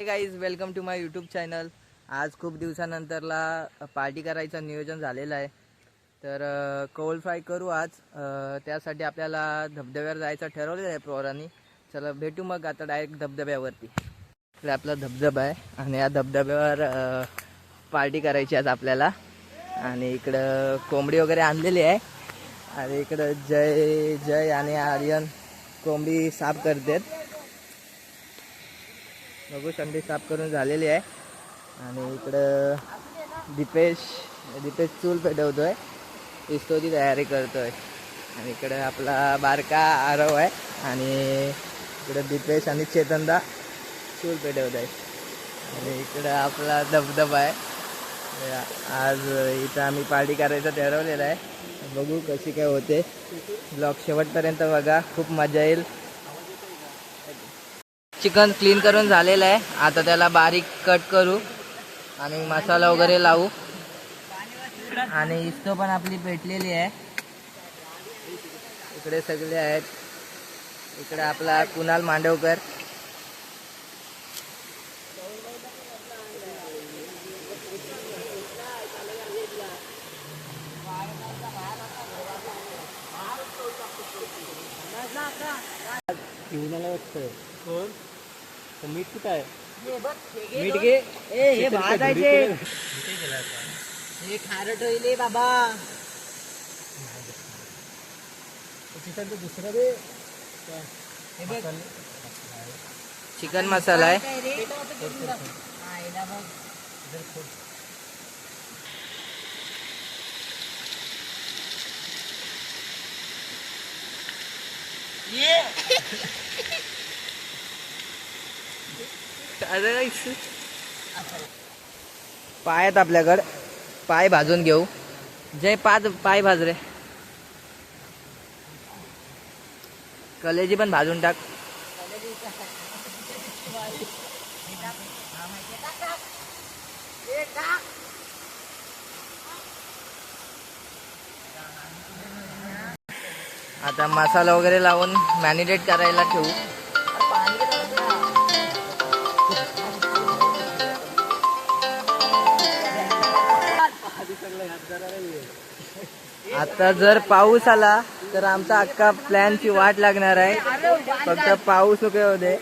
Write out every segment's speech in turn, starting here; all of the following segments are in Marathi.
Guys welcome to my YouTube channel आज खूप दिवसानंतरला पार्टी करायचं नियोजन झालेलं आहे. तर अ, कौल फ्राय करू आज. त्यासाठी आपल्याला धबधब्यावर जायचं ठरवलेलं आहे पोरांनी. चला भेटू मग आता डायरेक्ट धबधब्यावरती. इकडे आपला धबधबा आहे आणि या धबधब्यावर पार्टी करायची आज आपल्याला. आणि इकडं कोंबडी वगैरे आणलेली आहे. आणि इकडं जय जय आणि आर्यन कोंबडी साफ करतात. बघू संडी साफ करून झालेली आहे. आणि इकडं दीपेश दीपेश चूल पेटवतोय. पिस्तोची तयारी करतोय. आणि इकडं आपला बारका आरव आहे. आणि इकडं दीपेश आणि चेतनदा चूल पेटवत आहे आणि इकडं आपला धबधबा आहे. आज इथं आम्ही पार्टी करायचं ठरवलेलं आहे. बघू कशी काय होते. ब्लॉग शेवटपर्यंत बघा. खूप मजा येईल. चिकन क्लीन करून झालेलं आहे. आता त्याला बारीक कट करू. आणि मसाला वगैरे लावू. आणि इस्तो पण आपली पेटलेली आहे. इकडे सगळे आहेत. इकडे आपला कुणाल मांडवकर. मीठ कुठं आहे? मीठ घे. ए हे भाजायचे. हे खारट होईल बाबा. दुसरं रे हे बघ. चिकन मसाला आहे. पाय आहेत आपल्याकडं. पाय भाजून घेऊ. जय पाच पाय भाज रे. कलेजी पण भाजून टाक. आता मसाला वगैरे लावून मॅनिटेट करायला ठेवू. आता जर पाऊस आला तर आमचा अख्खा प्लॅनची वाट लागणार आहे. फक्त पाऊस उके होते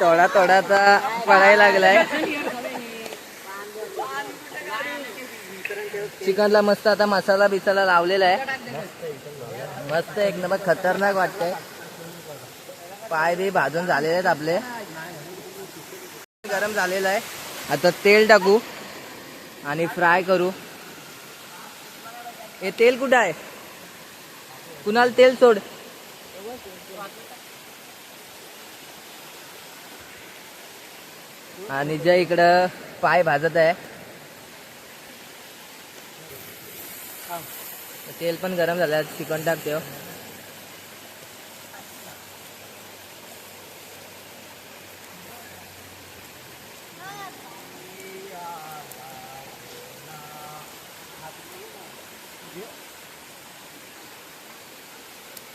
थोडा थोडाचा पडायला लागलाय. चिकनला मस्त आता मसाला बिसाला लावलेला आहे. मस्त एक नंबर खतरनाक वाटतंय. पाय बी भाजून झालेले आहेत आपले. गरम झालेलं आहे. आता तेल टाकू आणि फ्राय करू. हे तेल कुठं आहे? कुणाला तेल सोड? आणि जे इकडं पाय भाजत आहे. तेल पण गरम झालं चिकन टाकते हो.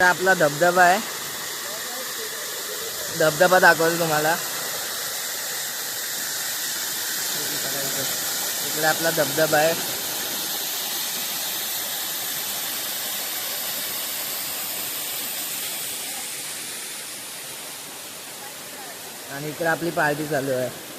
आपला धबधबा आहे. धबधबा दाखवतो तुम्हाला. इकडे आपला धबधबा आहे. आणि इकडे आपली पार्टी चालू आहे.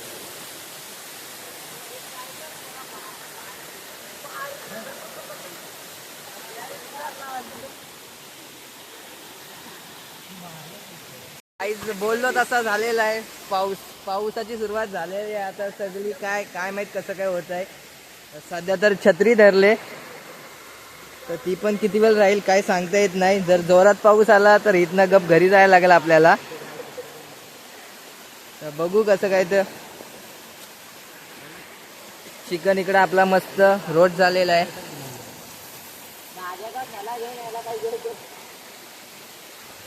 गाईज बोललो तसा झालेला आहे. पाऊस पावसाची सुरुवात झालेली आहे. आता सगळी काय काय माहीत कसं काय होत आहे. सध्या तर छत्री धरले. तर ती पण किती वेळ राहील काय सांगता येत नाही. जर जोरात पाऊस आला तर इथनं गप घरी जायला लागेल आपल्याला. तर बघू कसं काय तर चिकन इकडं आपला मस्त रोड झालेला आहे.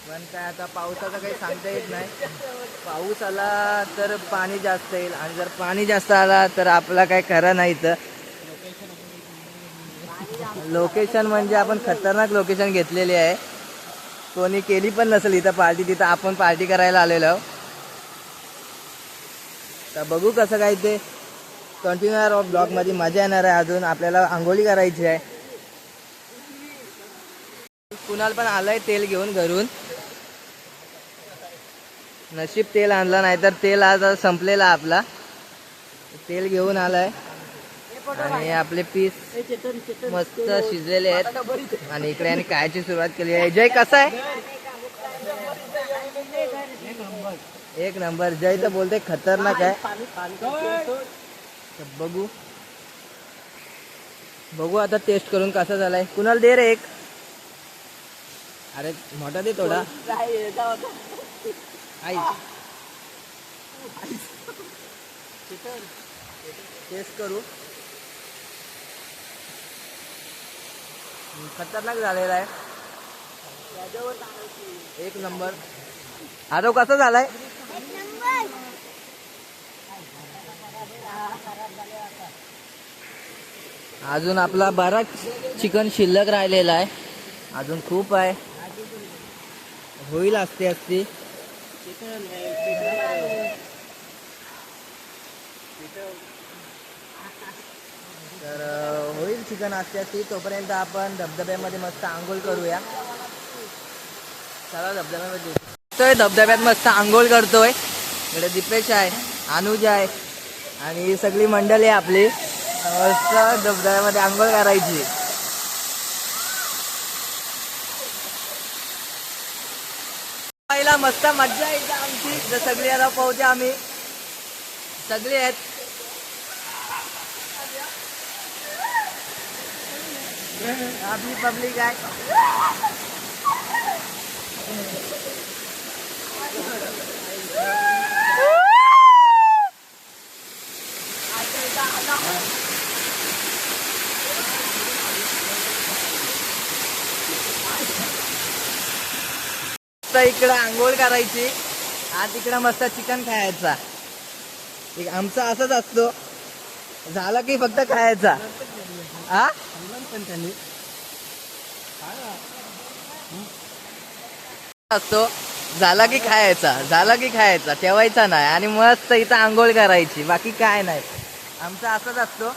पण काय आता पावसाचं काही सांगता येत नाही. पाऊस आला तर पाणी जास्त येईल. आणि जर पाणी जास्त आला तर आपला काही खरं नाही इथं. लोकेशन म्हणजे आपण खतरनाक लोकेशन घेतलेली आहे. कोणी केली पण नसेल इथं पार्टी तिथं आपण पार्टी करायला आलेलो आहोत. तर बघू कसं काय ते कंटिन्यू ब्लॉगमध्ये मजा येणार आहे अजून. आपल्याला आंघोळी करायची आहे. कुणाल पण आलाय तेल घेऊन घरून. नशीब तेल आणलं नाही तर तेल आज संपलेला आपला. तेल घेऊन आलाय. आणि आपले पीस मस्त शिजलेले आहेत. आणि इकडे आणि कायची सुरुवात केली आहे. जय कसा आहे? एक नंबर. जय तर बोलते खतरनाक आहे. बघू. बघू आता टेस्ट करून कसा झालाय. कुणाला दे रे एक? अरे मोठा दे थोडा. टेस्ट करू. खतरनाक झालेला आहे. एक नंबर. आरव कसा झालाय? अजून आपला बराच चिकन शिल्लक राहिलेला आहे. अजून खूप आहे. होईल असते असते तर होईल चिकन असते असते तोपर्यंत आपण धबधब्यामध्ये मस्त आंघोळ करूया. चला धबधब्यामध्ये. येतोय धबधब्यात मस्त आंघोळ करतोय. इकडे दीपेश आहे अनुज आहे आणि सगळी मंडळी आहे आपली मस्त धबधब्यामध्ये आंघोळ करायची. पहिला मस्त मज्जा येते आमची. जर सगळी आता पोहोचे आम्ही. सगळे आहेत. आपली पब्लिक आहे. इकडं आंघोळ करायची. आज इकडं मस्त चिकन खायचा. एक आमचा असाच असतो. झाला की फक्त खायचा. हा असतो. झाला की खायचा. झाला की खायचा. ठेवायचा नाही. आणि मस्त इथं आंघोळ करायची. बाकी काय नाही. आमचा असंच असतो.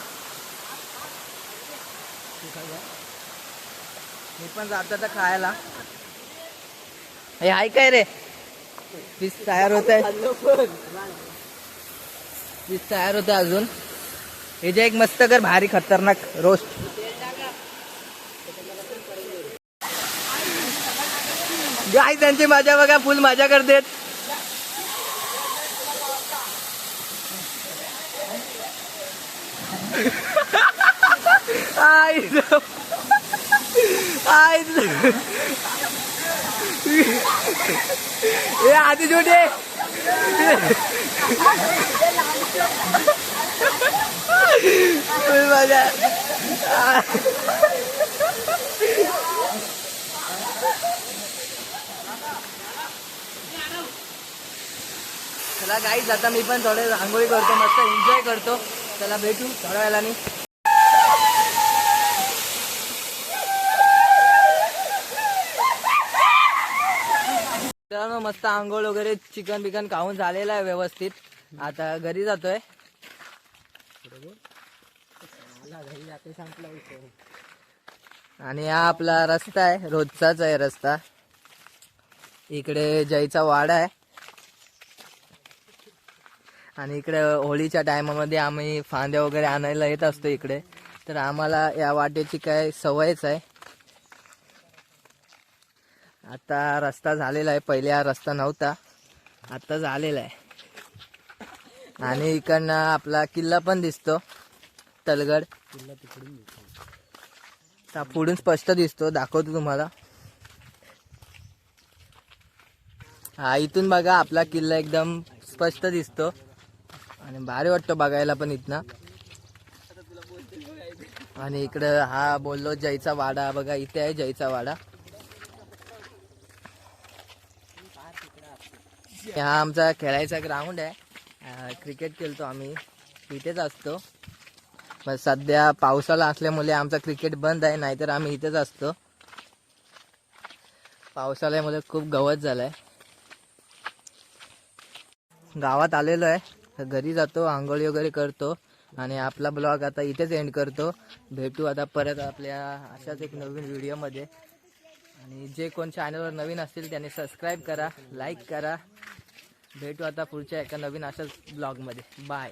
मी पण जातो तर खायला. हे आहे काय रे? पीस तयार होत आहे पीस तयार होत अजून. हे जे एक मस्त कर भारी खतरनाक रोस्ट गाय त्यांची मजा बघा फुल मजा करतेत. आई आई ए आधी जोडे फुल चला गाईच आता मी पण थोडे रांगोळी करतो मस्त एन्जॉय करतो. चला भेटू थोड्या वेळाने. मस्त आंघोळ वगैरे चिकन बिकन खाऊन झालेलं आहे व्यवस्थित. आता घरी जातोय. आणि हा आपला रस्ता आहे. रोजचाच आहे रस्ता. इकडे जयचा वाडा आहे. आणि इकडे होळीच्या टायमामध्ये आम्ही फांद्या वगैरे आणायला येत असतो इकडे. तर आम्हाला या वाटेची काय सवयच आहे. आता रस्ता झालेला आहे. पहिले हा रस्ता नव्हता. आता झालेला आहे. आणि इकडनं आपला किल्ला पण दिसतो. तलगड. हा पुढून स्पष्ट दिसतो. दाखवतो तुम्हाला. हा इथून बघा आपला किल्ला एकदम स्पष्ट दिसतो. आणि भारी वाटतो बघायला पण इथनं. आणि इकडं हा बोललो जयचा वाडा. बघा इथे आहे जयचा वाडा. हा आमचा खेळायचा ग्राउंड आहे. क्रिकेट खेळतो आम्ही. इथेच असतो. सध्या पावसाला असल्यामुळे आमचा क्रिकेट बंद आहे नाहीतर आम्ही इथेच असतो. पावसाळ्यामुळे खूप गवत झालंय. गावात आलेलो आहे. घरी जातो आंघोळी वगैरे करतो आणि आपला ब्लॉग आता इथेच एंड करतो. भेटू आता परत आपल्या अशाच एक नवीन व्हिडिओमध्ये आणि जे कोण चॅनलवर नवीन असतील त्यांनी सबस्क्राईब करा लाईक करा. भेटू आता पुढच्या एका नवीन अशाच ब्लॉगमध्ये बाय